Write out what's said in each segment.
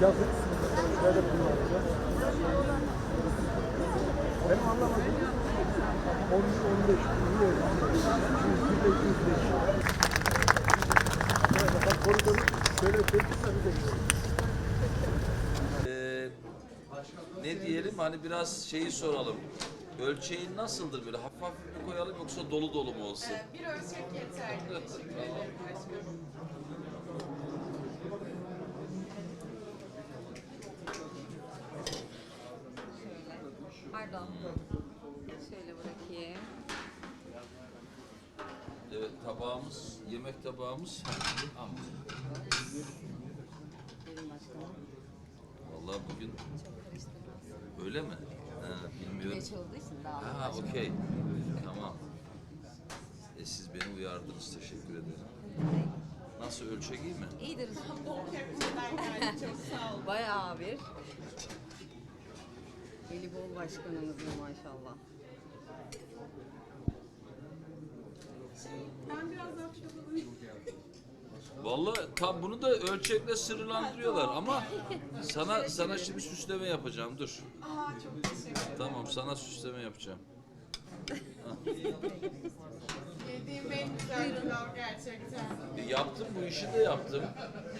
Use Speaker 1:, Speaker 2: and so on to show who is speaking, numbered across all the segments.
Speaker 1: Yakıt şöyle kullanacağız. Benim anlamadım. 10 15 biliyorum. 200 205. Evet, bak koridoru şöyle çektirsen bir de gidelim.
Speaker 2: Ee, ne diyelim hani biraz şeyi soralım. Ölçeğin nasıldır böyle hafif hafif mi koyalım yoksa dolu dolu mu olsun?
Speaker 3: Ee, Bir ölçek yeterli. Teşekkür ederim başkanım.
Speaker 4: Pardon. Şöyle bırakayım.
Speaker 2: Evet tabağımız, yemek tabağımız. Vallahi bugün
Speaker 4: Çok karıştırmaz.
Speaker 2: Öyle mi? Ha, bilmiyorum.
Speaker 4: Güneş olduğu için daha
Speaker 2: Ha okey. Tamam. E, siz beni uyardınız. Teşekkür ederim. Nasıl ölçek iyi mi?
Speaker 4: İyidir.
Speaker 3: Çok sağ olun.
Speaker 4: Bayağı bir. Eli bol başkanımız da maşallah.
Speaker 3: Ben biraz daha çabalayayım.
Speaker 2: Vallahi tam bunu da ölçekle sınırlandırıyorlar ama sana sana şimdi süsleme yapacağım. Dur.
Speaker 3: Aa çok teşekkür ederim.
Speaker 2: Tamam sana süsleme yapacağım.
Speaker 3: Yediğim en güzel pilav gerçekten.
Speaker 2: E, yaptım bu işi de yaptım.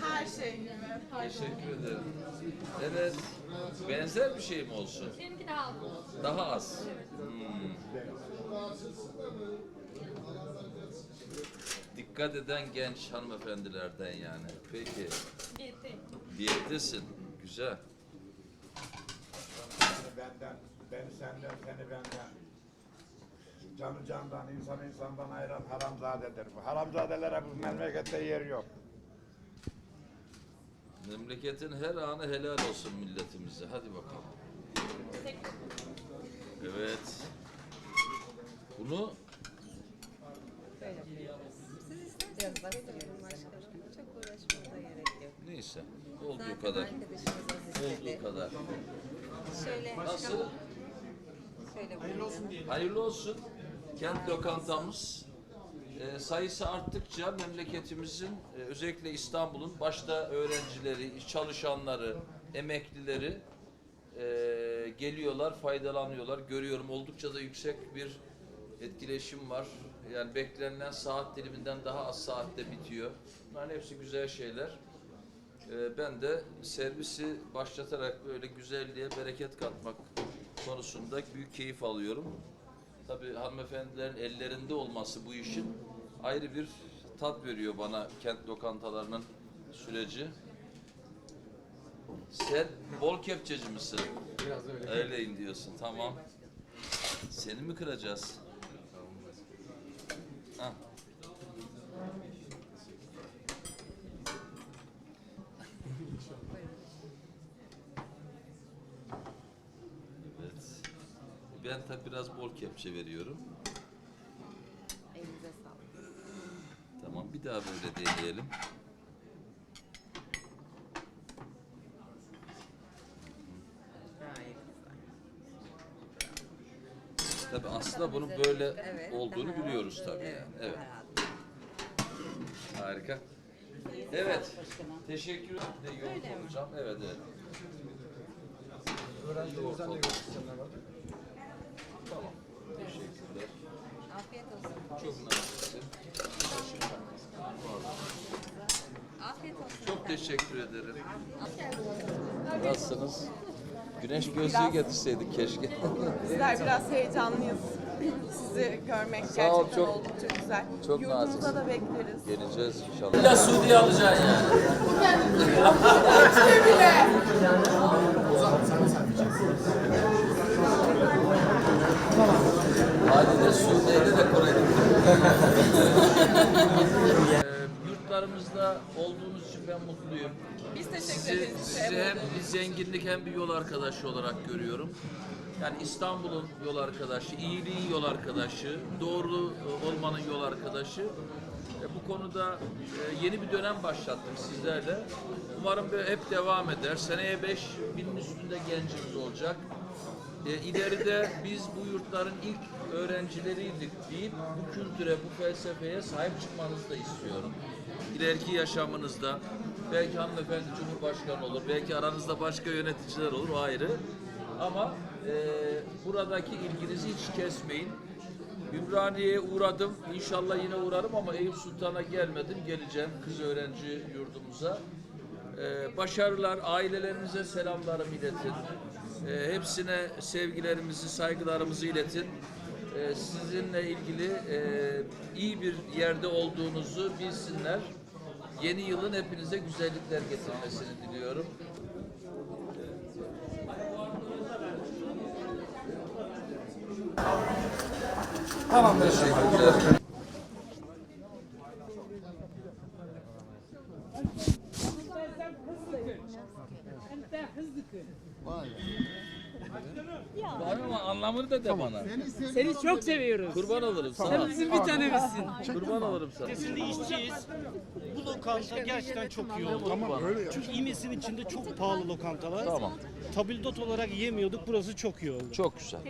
Speaker 3: Her şey gibi. Pardon.
Speaker 2: Teşekkür ederim. Evet. Benzer bir şey mi olsun?
Speaker 4: Benimki daha az oldu.
Speaker 2: Daha az. Hmm. Dikkat eden genç hanımefendilerden yani. Peki. Diyettesin. Güzel.
Speaker 5: Seni benden, beni senden, seni benden. Canı candan, insan insandan ayıran haramzadedir bu. Haramzadelere bu memlekette yer yok.
Speaker 2: Memleketin her anı helal olsun milletimize. Hadi bakalım. Evet. Bunu
Speaker 4: Böyle buyurun. Bastırıyorum başkanım. Çok uğraşmanıza gerek yok.
Speaker 2: neyse. Olduğu
Speaker 4: Zaten
Speaker 2: kadar.
Speaker 4: arkadaşımız.
Speaker 2: Olduğu kadar.
Speaker 4: Şöyle,
Speaker 2: Nasıl?
Speaker 4: şöyle buyurun.
Speaker 2: Hayırlı olsun. Kent lokantamız e, sayısı arttıkça memleketimizin e, özellikle İstanbul'un başta öğrencileri, çalışanları, emeklileri e, geliyorlar, faydalanıyorlar. Görüyorum oldukça da yüksek bir etkileşim var. Yani beklenilen saat diliminden daha az saatte bitiyor. Bunların hepsi güzel şeyler. E, ben de servisi başlatarak böyle güzelliğe bereket katmak konusunda büyük keyif alıyorum. Tabii hanımefendilerin ellerinde olması bu işin ayrı bir tat veriyor bana kent lokantalarının süreci. Sen bol kepçeci misin? Biraz öyle. Öyleyim diyorsun, tamam. Seni mi kıracağız? Ha. Evet. Ben tabii biraz bol kepçe veriyorum.
Speaker 4: Elinize sağlık.
Speaker 2: Tamam bir daha böyle deneyelim.
Speaker 4: Gayet güzel.
Speaker 2: Tabii aslında bunun böyle
Speaker 4: Evet,
Speaker 2: olduğunu
Speaker 4: daha-
Speaker 2: biliyoruz tabii.
Speaker 4: Evet,
Speaker 2: yani. Evet. Harika. Evet. Teşekkür ederim. De yoğurt olacağım. Evet evet.
Speaker 1: Öğrencilerimizden de.
Speaker 2: Tamam. Teşekkürler.
Speaker 4: Afiyet olsun.
Speaker 2: Çok naziksin.
Speaker 4: Afiyet olsun.
Speaker 2: Çok teşekkür ederim. Nasılsınız? Güneş gözlüğü getirseydik keşke.
Speaker 3: Bizler biraz heyecanlıyız. Sizi görmek
Speaker 2: Sağ ol,
Speaker 3: gerçekten
Speaker 2: çok-
Speaker 3: oldukça güzel.
Speaker 2: çok
Speaker 3: Yurdumuza da bekleriz.
Speaker 2: Geleceğiz inşallah. İlla Suudi alacaksın yani. Haliyle Suudi'de de Kore'de. Ee, Yurtlarımızda olduğunuz için ben mutluyum.
Speaker 3: Biz teşekkür
Speaker 2: Sizi,
Speaker 3: ederiz.
Speaker 2: sizi hem bir zenginlik hem bir yol arkadaşı olarak görüyorum. Yani İstanbul'un yol arkadaşı, iyiliğin yol arkadaşı, doğru e, olmanın yol arkadaşı. E, bu konuda e, yeni bir dönem başlattık sizlerle. Umarım hep devam eder. Seneye 5 binin üstünde gencimiz olacak. E, ileride biz bu yurtların ilk öğrencileriydik deyip bu kültüre, bu felsefeye sahip çıkmanızı da istiyorum. İleriki yaşamınızda belki hanımefendi Cumhurbaşkanı olur, belki aranızda başka yöneticiler olur o ayrı. Ama e, buradaki ilginizi hiç kesmeyin. Ümraniye'ye uğradım. İnşallah yine uğrarım ama Eyüp Sultan'a gelmedim. Geleceğim kız öğrenci yurdumuza. Ee, başarılar, ailelerinize selamlarımı iletin. Ee, hepsine sevgilerimizi, saygılarımızı iletin. Ee, sizinle ilgili e, iyi bir yerde olduğunuzu bilsinler. Yeni yılın hepinize güzellikler getirmesini diliyorum. Tamam. Teşekkürler. Bana ama anlamını da de bana.
Speaker 6: Seni çok seviyoruz.
Speaker 2: Kurban olurum sana.
Speaker 6: Sen bizim bir tanemizsin.
Speaker 2: Kurban olurum sana.
Speaker 7: Şimdi işçiyiz. Bu lokanta gerçekten çok iyi oldu.
Speaker 2: Tamam.
Speaker 7: Çünkü İmes'in içinde çok pahalı lokantalar.
Speaker 2: Tamam.
Speaker 7: Tabildot olarak yemiyorduk. Burası çok iyi oldu.
Speaker 2: Çok güzel.